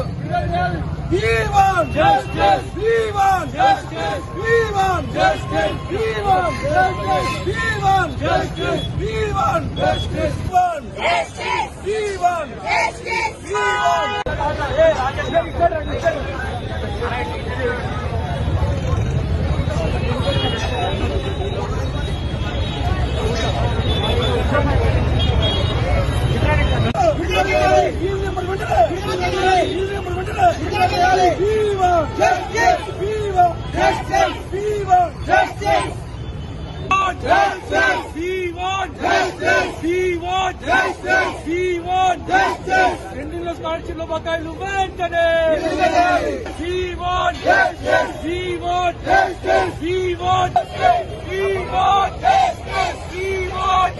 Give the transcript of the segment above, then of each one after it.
We want justice. We want justice. We want justice. We want justice. We want justice. We want justice. We want justice. We want justice. We want Jeevan ఎన్నిల స్కాలర్షిప్ల బకాయిలు వెంటనే జీవన్ జీవన్ జీవన్ జీవన్ జీవన్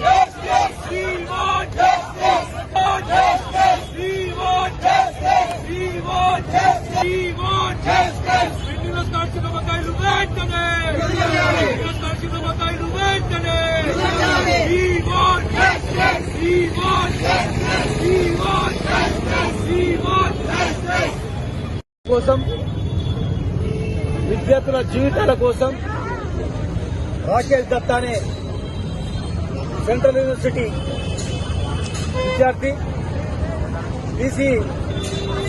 జీవన్ ఎన్నిల స్కాలర్షిప్ల బకాయిలు వెంటనే కోసం విద్యార్థుల జీవితాల కోసం రాకేష్ దత్తా అనే సెంట్రల్ యూనివర్సిటీ విద్యార్థి బీసీ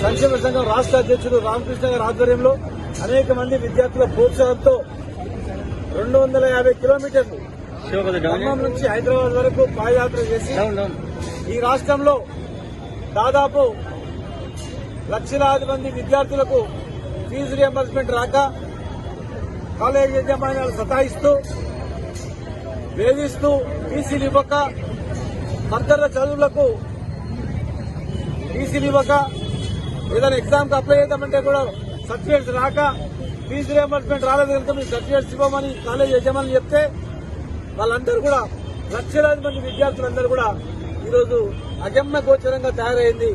సంక్షేమ సంఘం రాష్ట్ర అధ్యక్షుడు రామకృష్ణ గారి ఆధ్వర్యంలో అనేక మంది విద్యార్థుల ప్రోత్సాహంతో రెండు వందల యాభై కిలోమీటర్లు ఖమ్మం నుంచి హైదరాబాద్ వరకు పాదయాత్ర చేసి ఈ రాష్ట్రంలో దాదాపు లక్షలాది మంది విద్యార్థులకు ఫీజు రియంబర్స్మెంట్ రాక కాలేజ్ యజమాన్యాలు సతాయిస్తూ వేధిస్తూ టీసీలు ఇవ్వక ఫర్దర్ చదువులకు టీసీలు ఇవ్వక ఏదైనా ఎగ్జామ్కి అప్లై చేద్దామంటే కూడా సర్టిఫికేట్స్ రాక ఫీజు రియంబర్స్మెంట్ రాలేదు కనుక మీరు సర్టిఫికేట్స్ ఇవ్వమని కాలేజ్ యజమాని చెప్తే వాళ్ళందరూ కూడా లక్షలాది మంది విద్యార్థులందరూ కూడా ఈరోజు అగమ్య గోచరంగా తయారైంది.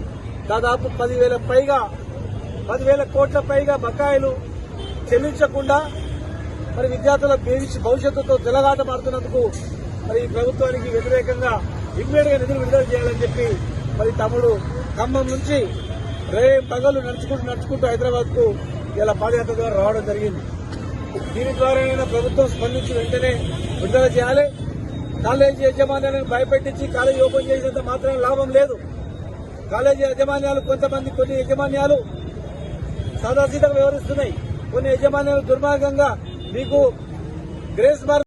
దాదాపు పదివేల పైగా పదివేల కోట్ల పైగా బకాయిలు చెల్లించకుండా మరి విద్యార్థుల భవిష్య- భవిష్యత్తుతో తెలగాటమాడుతున్నందుకు మరి ఈ ప్రభుత్వానికి వ్యతిరేకంగా ఇమ్మీడియట్గా నిధులు విడుదల చేయాలని చెప్పి మరి తమ్ముడు ఖమ్మం నుంచి రే పగలు నడుచుకుంటూ నడుచుకుంటూ హైదరాబాద్కు ఇలా పాదయాత్ర ద్వారా రావడం జరిగింది. దీని ద్వారా ప్రభుత్వం స్పందించి వెంటనే విడుదల చేయాలి. కాలేజీ యజమానులను భయపెట్టించి కాలేజీ ఓపెన్ చేసినంత మాత్రం లాభం లేదు. కాలేజీ యాజమాన్యాలు కొంతమంది కొన్ని యజమాన్యాలు సాదాసీదంగా వ్యవహరిస్తున్నాయి. కొన్ని యజమాన్యాలు దుర్మార్గంగా మీకు గ్రేస్ మార్క్